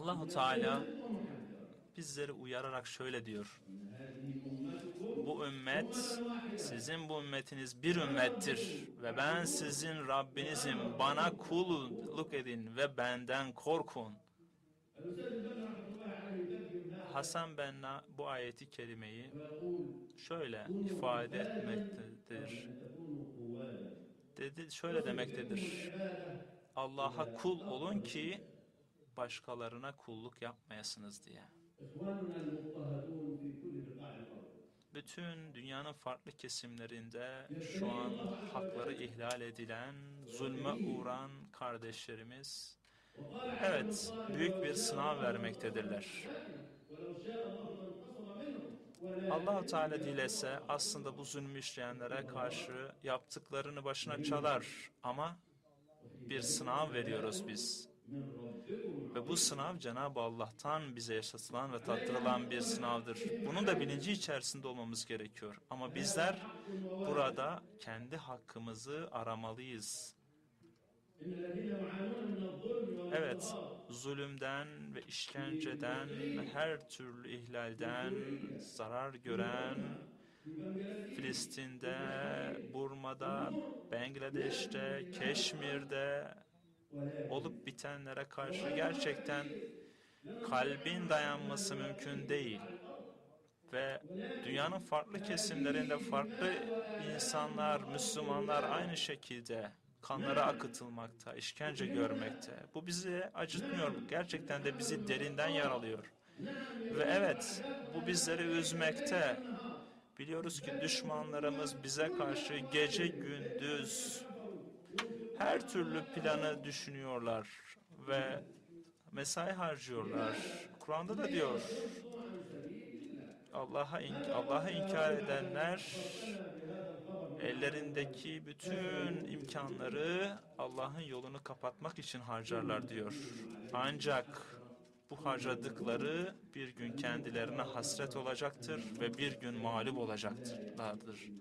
Allahu Teala bizleri uyararak şöyle diyor. Bu ümmet sizin bu ümmetiniz bir ümmettir ve ben sizin Rabbinizim. Bana kulluk edin ve benden korkun. Hasan Benna bu ayeti kerimeyi şöyle ifade etmektedir. Dedi şöyle demektedir. Allah'a kul olun ki başkalarına kulluk yapmayasınız diye. Bütün dünyanın farklı kesimlerinde şu an hakları ihlal edilen, zulme uğran kardeşlerimiz, evet büyük bir sınav vermektedirler. allah Teala dilese aslında bu zulmü işleyenlere karşı yaptıklarını başına çalar ama bir sınav veriyoruz biz. Ve bu sınav Cenab-ı Allah'tan bize yaşatılan ve tattırılan bir sınavdır. Bunun da bilinci içerisinde olmamız gerekiyor. Ama bizler burada kendi hakkımızı aramalıyız. Evet, zulümden ve işkenceden her türlü ihlalden zarar gören Filistin'de, Burma'da, Bangladeş'te, Keşmir'de, olup bitenlere karşı gerçekten kalbin dayanması mümkün değil. Ve dünyanın farklı kesimlerinde farklı insanlar, Müslümanlar aynı şekilde kanlara akıtılmakta, işkence görmekte. Bu bizi acıtmıyor, gerçekten de bizi derinden yaralıyor. Ve evet, bu bizleri üzmekte. Biliyoruz ki düşmanlarımız bize karşı gece gündüz her türlü planı düşünüyorlar ve mesai harcıyorlar. Kur'an'da da diyor Allah'a in- Allah'a inkar edenler ellerindeki bütün imkanları Allah'ın yolunu kapatmak için harcarlar diyor. Ancak bu harcadıkları bir gün kendilerine hasret olacaktır ve bir gün mağlup olacaklardır.